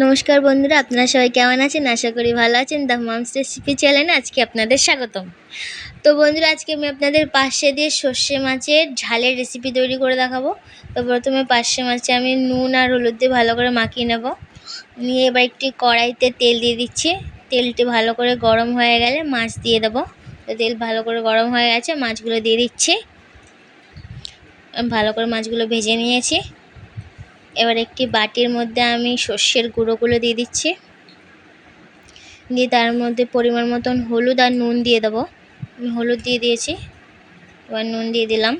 নমস্কার বন্ধুরা, আপনারা সবাই কেমন আছেন? আশা করি ভালো আছেন। দ্য মামস রেসিপি চ্যানেলে আজকে আপনাদের স্বাগতম। তো বন্ধুরা, আজকে আমি আপনাদের পাশে দিয়ে সর্ষে মাছের ঝালের রেসিপি তৈরি করে দেখাবো। তো প্রথমে পার্শে মাছে আমি নুন আর হলুদ দিয়ে ভালো করে মাখিয়ে নেব। নিয়ে এবার একটি কড়াইতে তেল দিয়ে দিচ্ছি। তেলটি ভালো করে গরম হয়ে গেলে মাছ দিয়ে দেবো। তো তেল ভালো করে গরম হয়ে গেছে, মাছগুলো দিয়ে দিচ্ছি। ভালো করে মাছগুলো ভেজে নিয়েছি। এবার একটি বাটির মধ্যে আমি সর্ষের গুঁড়োগুলো দিয়ে দিচ্ছি। দিয়ে তার মধ্যে পরিমাণ মতন হলুদ আর নুন দিয়ে দেবো। আমি হলুদ দিয়ে দিয়েছি, এবার নুন দিয়ে দিলাম।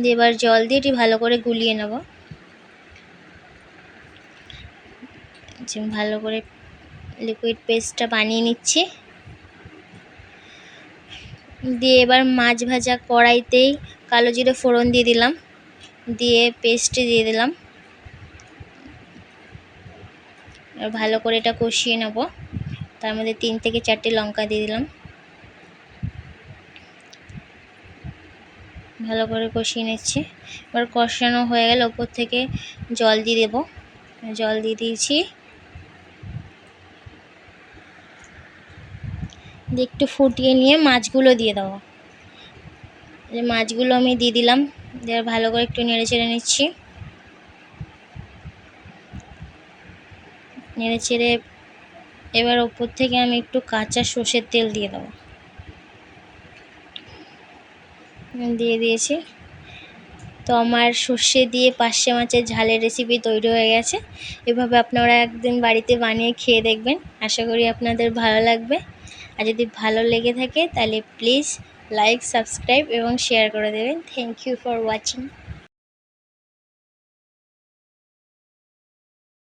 দিয়ে এবার জল দিয়ে এটি ভালো করে গুলিয়ে নেব। ভালো করে লিকুইড পেস্টটা বানিয়ে নিচ্ছি। দিয়ে এবার মাছ ভাজা কড়াইতেই কালো জিরে ফোড়ন দিয়ে দিলাম। দিয়ে পেস্টে দিয়ে দিলাম। ভালো করে এটা কষিয়ে নেব। তার মধ্যে তিন থেকে চারটে লঙ্কা দিয়ে দিলাম। ভালো করে কষিয়ে নিচ্ছি। এবার কষানো হয়ে গেলে ওপর থেকে জল দিয়ে দেব। জল দিয়ে দিয়েছি। দিয়ে একটু ফুটিয়ে নিয়ে মাছগুলো দিয়ে দেবো। মাছগুলো আমি দিয়ে দিলাম। দিয়ে ভালো করে একটু নেড়ে চেড়ে নিচ্ছি। নেড়ে চেড়ে এবার ওপর থেকে আমি একটু কাঁচা সর্ষের তেল দিয়ে দেবো। দিয়ে দিয়েছি। তো আমার সর্ষে দিয়ে পার্শে মাছের ঝালের রেসিপি তৈরি হয়ে গেছে। এভাবে আপনারা একদিন বাড়িতে বানিয়ে খেয়ে দেখবেন। আশা করি আপনাদের ভালো লাগবে। আর যদি ভালো লেগে থাকে তাহলে প্লিজ লাইক সাবস্ক্রাইব এবং শেয়ার করে দেবেন। Thank you for watching